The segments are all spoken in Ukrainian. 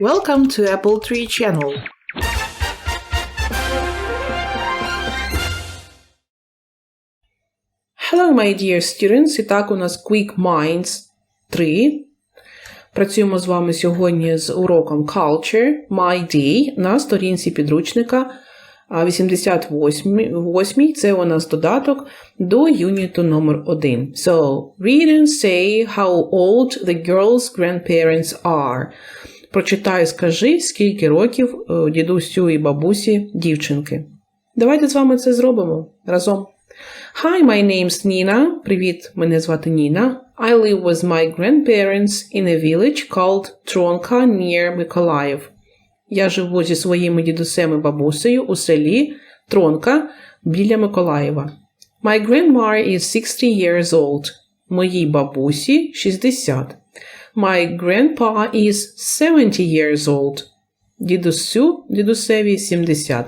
Welcome to Apple Tree Channel. Hello, my dear students. І так, у нас Quick Minds 3. Працюємо з вами сьогодні з уроком Culture My Day на сторінці підручника а 88. Це у нас додаток до юніту номер 1. So, read and say how old the girl's grandparents are. Прочитай, скажи, скільки років е, дідусю і бабусі дівчинки. Давайте з вами це зробимо разом. Hi, my name's Nina. Привіт, мене звати Ніна. I live with my grandparents in a village called Tronka near Mykolaiv. Я живу зі своїми дідусем і бабусею у селі Тронка біля Миколаєва. My grandma is 60 years old. Моїй бабусі 60. My grandpa is 70 years old. Дідусю, дідусеві 70.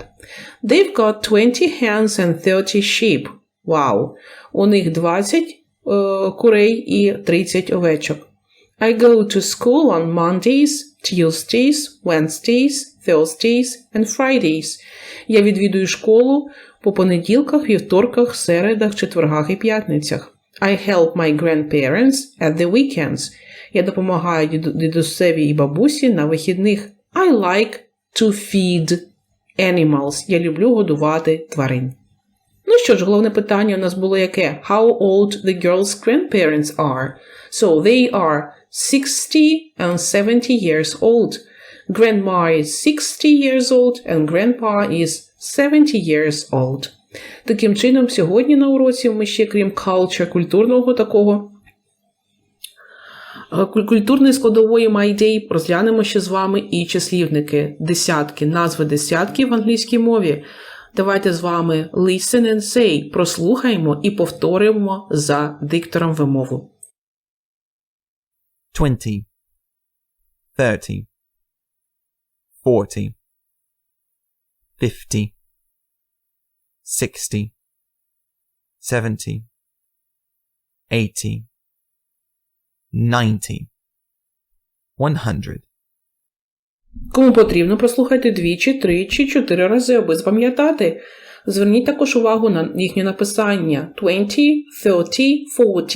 They've got 20 hens and 30 sheep. Вау! У них 20 е, курей і 30 овечок. I go to school on Mondays, Tuesdays, Wednesdays, Thursdays and Fridays. Я відвідую школу по понеділках, вівторках, середах, четвергах і п'ятницях. I help my grandparents at the weekends. Я допомагаю діду- дідусеві і бабусі на вихідних. I like to feed animals. Я люблю годувати тварин. Ну що ж, головне питання у нас було яке? How old the girl's grandparents are? So they are 60 and 70 years old. Grandma is 60 years old and grandpa is 70 years old. Таким чином, сьогодні на уроці ми ще, крім culture, культурного такого, е, культурної складової My розглянемо ще з вами і числівники, десятки, назви десятків в англійській мові. Давайте з вами listen and say, прослухаємо і повторимо за диктором вимову. 20, 30, 40, 50, 60, 70, 80, 90, 100. Кому потрібно, прослухайте двічі, тричі, чотири рази, аби запам'ятати. Зверніть також увагу на їхнє написання 20, 30, 40.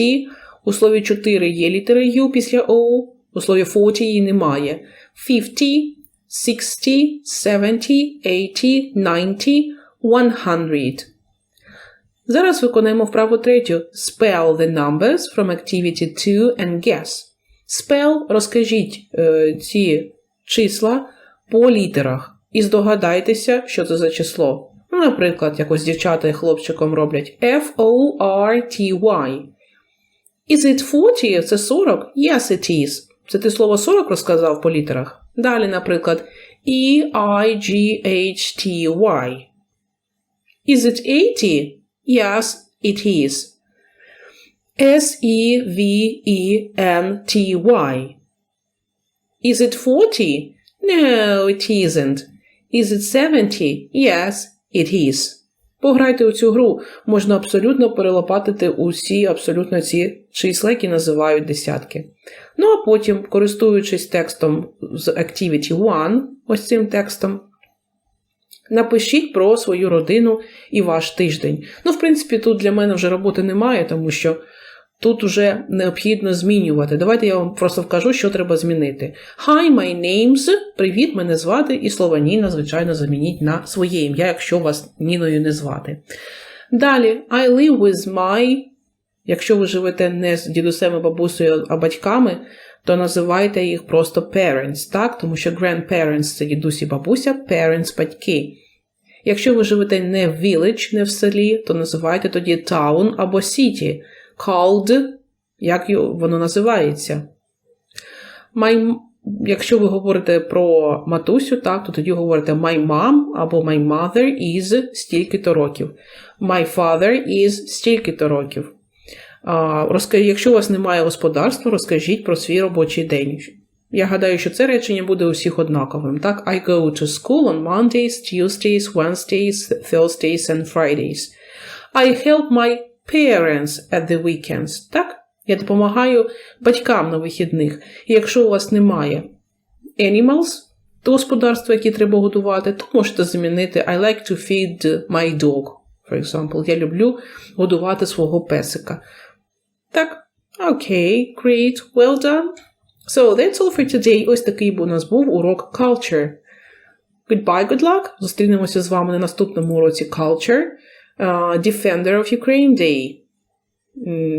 У слові 4 є літера U після O, у слові 40 її немає. 50, 60, 70, 80, 90, 100. Зараз виконаємо вправу третю. Spell the numbers from activity 2 and guess. Spell розкажіть е, ці числа по літерах і здогадайтеся, що це за число. Ну, наприклад, якось дівчата і хлопчиком роблять F-O-R-T-Y. Is it 40? Це 40? Yes, it is. Це ти слово 40 розказав по літерах? Далі, наприклад, E-I-G-H-T-Y. Is it 80? Yes, it is. E S-E-V-E-N-T-Y. Is it 40? No, it isn't. Is it 70? Yes, it is. Пограйте у цю гру. Можна абсолютно перелопатити усі абсолютно ці числа, які називають десятки. Ну а потім, користуючись текстом з Activity 1, ось цим текстом, напишіть про свою родину і ваш тиждень. Ну, в принципі, тут для мене вже роботи немає, тому що тут вже необхідно змінювати. Давайте я вам просто вкажу, що треба змінити. Hi, my name's. Привіт, мене звати. І слово Ніна, звичайно, замініть на своє ім'я, якщо вас Ніною не звати. Далі, I live with my. Якщо ви живете не з дідусем бабусею, а батьками, то називайте їх просто parents, так? Тому що grandparents – це дідусь і бабуся, parents – батьки. Якщо ви живете не в village, не в селі, то називайте тоді town або city. Called, як воно називається. My, якщо ви говорите про матусю, так, то тоді говорите my mom або my mother is стільки-то років. My father is стільки-то років. Якщо у вас немає господарства, розкажіть про свій робочий день. Я гадаю, що це речення буде у всіх однаковим. Так, I go to school on Mondays, Tuesdays, Wednesdays, Thursdays and Fridays. I help my parents at the weekends. Так? Я допомагаю батькам на вихідних. І якщо у вас немає animals, господарства, які треба годувати, то можете замінити I like to feed my dog, for example. Я люблю годувати свого песика. Так, окей, great, well done. So, that's all for today. Ось такий у нас був урок Culture. Goodbye, good luck. Зустрінемося з вами на наступному уроці Culture. Uh, Defender of Ukraine Day.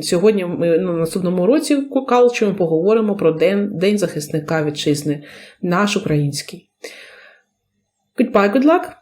Сьогодні ми на наступному уроці Culture поговоримо про День, День захисника вітчизни, наш український. Goodbye, good luck.